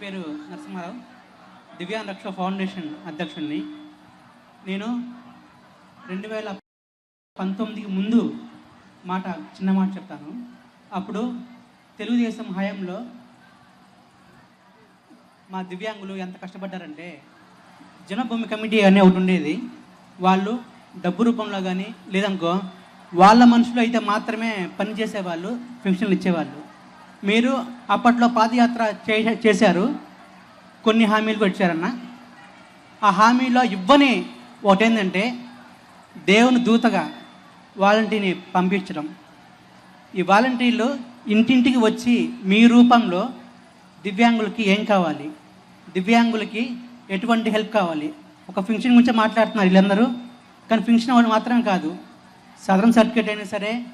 పేరు నరసింహారావు. దివ్యాంగ రక్ష ఫౌండేషన్ అధ్యక్షుడిని. నేను రెండు వేల పంతొమ్మిదికి ముందు మాట చిన్న మాట చెప్తాను. అప్పుడు తెలుగుదేశం హయాంలో మా దివ్యాంగులు ఎంత కష్టపడ్డారంటే జనభూమి కమిటీ అనే ఒకటి ఉండేది. వాళ్ళు డబ్బు రూపంలో కానీ లేదనుకో వాళ్ళ మనుషులు అయితే మాత్రమే పనిచేసేవాళ్ళు పెన్షన్లు ఇచ్చేవాళ్ళు. మీరు అప్పట్లో పాదయాత్ర చే చేశారు. కొన్ని హామీలు కూడా ఇచ్చారన్న. ఆ హామీలో ఇవ్వని ఒకటేంటంటే దేవుని దూతగా వాలంటీర్ని పంపించడం. ఈ వాలంటీర్లు ఇంటింటికి వచ్చి మీ రూపంలో దివ్యాంగులకి ఏం కావాలి? దివ్యాంగులకి ఎటువంటి హెల్ప్ కావాలి? ఒక ఫంక్షన్ గురించి మాట్లాడుతున్నారు వీళ్ళందరూ. కానీ ఫంక్షన్ వాళ్ళు మాత్రం కాదు. సదరం సర్టిఫికేట్ అయినా సరే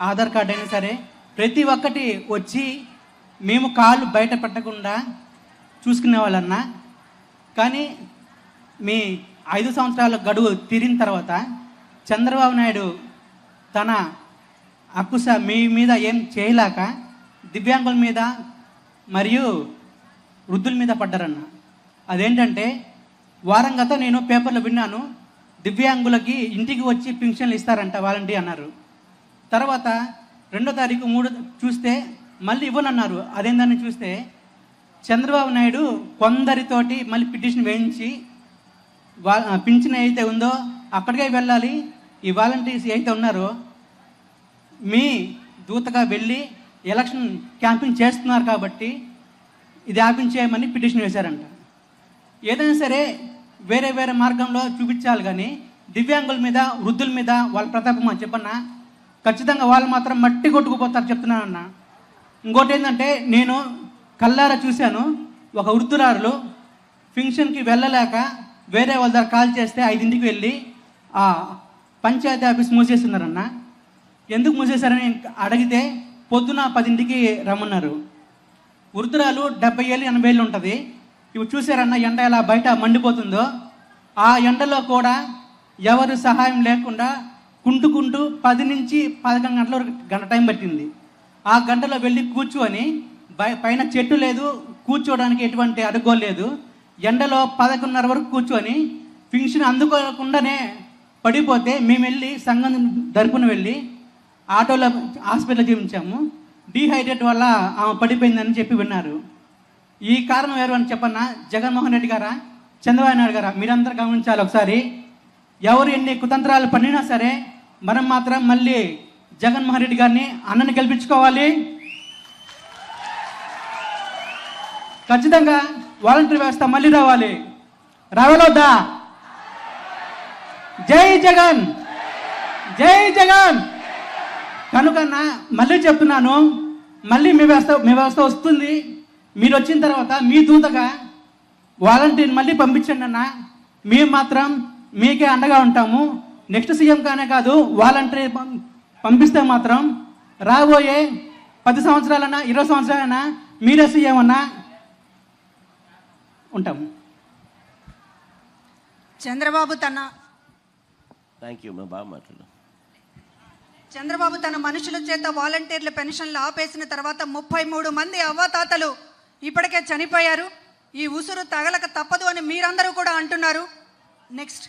ఆధార్ కార్డ్ అయినా సరే ప్రతి ఒక్కటి వచ్చి మేము కాళ్ళు బయట పెట్టకుండా చూసుకునే వాళ్ళన్నా. కానీ మీ ఐదు సంవత్సరాల గడువు తీరిన తర్వాత చంద్రబాబు నాయుడు తన అక్కుస మీ మీద ఏం చేయలేక దివ్యాంగుల మీద మరియు వృద్ధుల మీద పడ్డారన్న. అదేంటంటే వారం గత నేను పేపర్లో విన్నాను దివ్యాంగులకి ఇంటికి వచ్చి పింఛన్లు ఇస్తారంట వాలంటీ అన్నారు. తర్వాత రెండో తారీఖు మూడో చూస్తే మళ్ళీ ఇవ్వనన్నారు. అదేందని చూస్తే చంద్రబాబు నాయుడు కొందరితోటి మళ్ళీ పిటిషన్ వేయించి వా పింఛన్ అయితే ఉందో అక్కడికే వెళ్ళాలి. ఈ వాలంటీర్స్ అయితే ఉన్నారో మీ దూతగా వెళ్ళి ఎలక్షన్ క్యాంపింగ్ చేస్తున్నారు కాబట్టి ఇది ఆపించేయమని పిటిషన్ వేశారంట. ఏదైనా సరే వేరే వేరే మార్గంలో చూపించాలి కానీ దివ్యాంగుల మీద వృద్ధుల మీద వాళ్ళ ప్రతాపం అని చెప్పన్నా ఖచ్చితంగా వాళ్ళు మాత్రం మట్టి కొట్టుకుపోతారు చెప్తున్నానన్న ఇంకోటి ఏంటంటే నేను కల్లారా చూశాను ఒక వృద్ధురాలు ఫంక్షన్కి వెళ్ళలేక వేరే వాళ్ళ దగ్గర కాల్ చేస్తే ఐదింటికి వెళ్ళి ఆ పంచాయతీ ఆఫీస్ మూసేస్తున్నారన్న ఎందుకు మూసేశారని అడిగితే పొద్దున పదింటికి రమ్మన్నారు. వృద్ధురాలు డెబ్బై ఏళ్ళు ఎనభై ఏళ్ళు ఉంటుంది. ఇవి చూసారన్న ఎండ ఎలా బయట మండిపోతుందో ఆ ఎండలో కూడా ఎవరు సహాయం లేకుండా కుంటుకుంటూ పది నుంచి పదకొండు గంటల వరకు గంట టైం పట్టింది. ఆ గంటలో వెళ్ళి కూర్చొని పైన చెట్టు లేదు కూర్చోవడానికి ఎటువంటి అడుగో లేదు. ఎండలో పదకొండున్నర వరకు కూర్చొని ఫింక్షన్ అందుకోకుండానే పడిపోతే మేము వెళ్ళి సంఘం తరపున వెళ్ళి ఆటోలో హాస్పిటల్ చూపించాము డీహైడ్రేట్ వల్ల ఆమె పడిపోయిందని చెప్పి విన్నారు. ఈ కారణం ఎవరు అని చెప్పన్నా జగన్మోహన్ రెడ్డి గారా చంద్రబాబు నాయుడు గారా? మీరందరూ గమనించాలి ఒకసారి. ఎవరు ఎన్ని కుతంత్రాలు పడినా సరే మనం మాత్రం మళ్ళీ జగన్మోహన్ రెడ్డి గారిని అన్నని గెలిపించుకోవాలి. ఖచ్చితంగా వాలంటీర్ వ్యవస్థ మళ్ళీ రావాలి. రావాలొద్దా? జై జగన్! జై జగన్! కనుకన్నా మళ్ళీ చెప్తున్నాను మళ్ళీ మీ వ్యవస్థ మీ వ్యవస్థ వస్తుంది. మీరు వచ్చిన తర్వాత మీ దూతగా వాలంటీర్ మళ్ళీ పంపించండి అన్న. మేము మాత్రం మీకే అండగా ఉంటాము. నెక్స్ట్ సీఎం కానే కాదు వాలంటీర్ పంపిస్తే మాత్రం రాబోయే పది సంవత్సరాలన్నా ఇరవై సంవత్సరాలన్నా మీరే సీఎం అన్నా ఉంటాము చంద్రబాబు తన థ్యాంక్ యూ బాగా మాట్లాడు. చంద్రబాబు తన మనుషుల చేత వాలంటీర్ల పెన్షన్లు ఆపేసిన తర్వాత ముప్పై మూడు మంది అవ్వాతాతలు ఇప్పటికే చనిపోయారు. ఈ ఉసురు తగలక తప్పదు అని మీరందరూ కూడా అంటున్నారు. నెక్స్ట్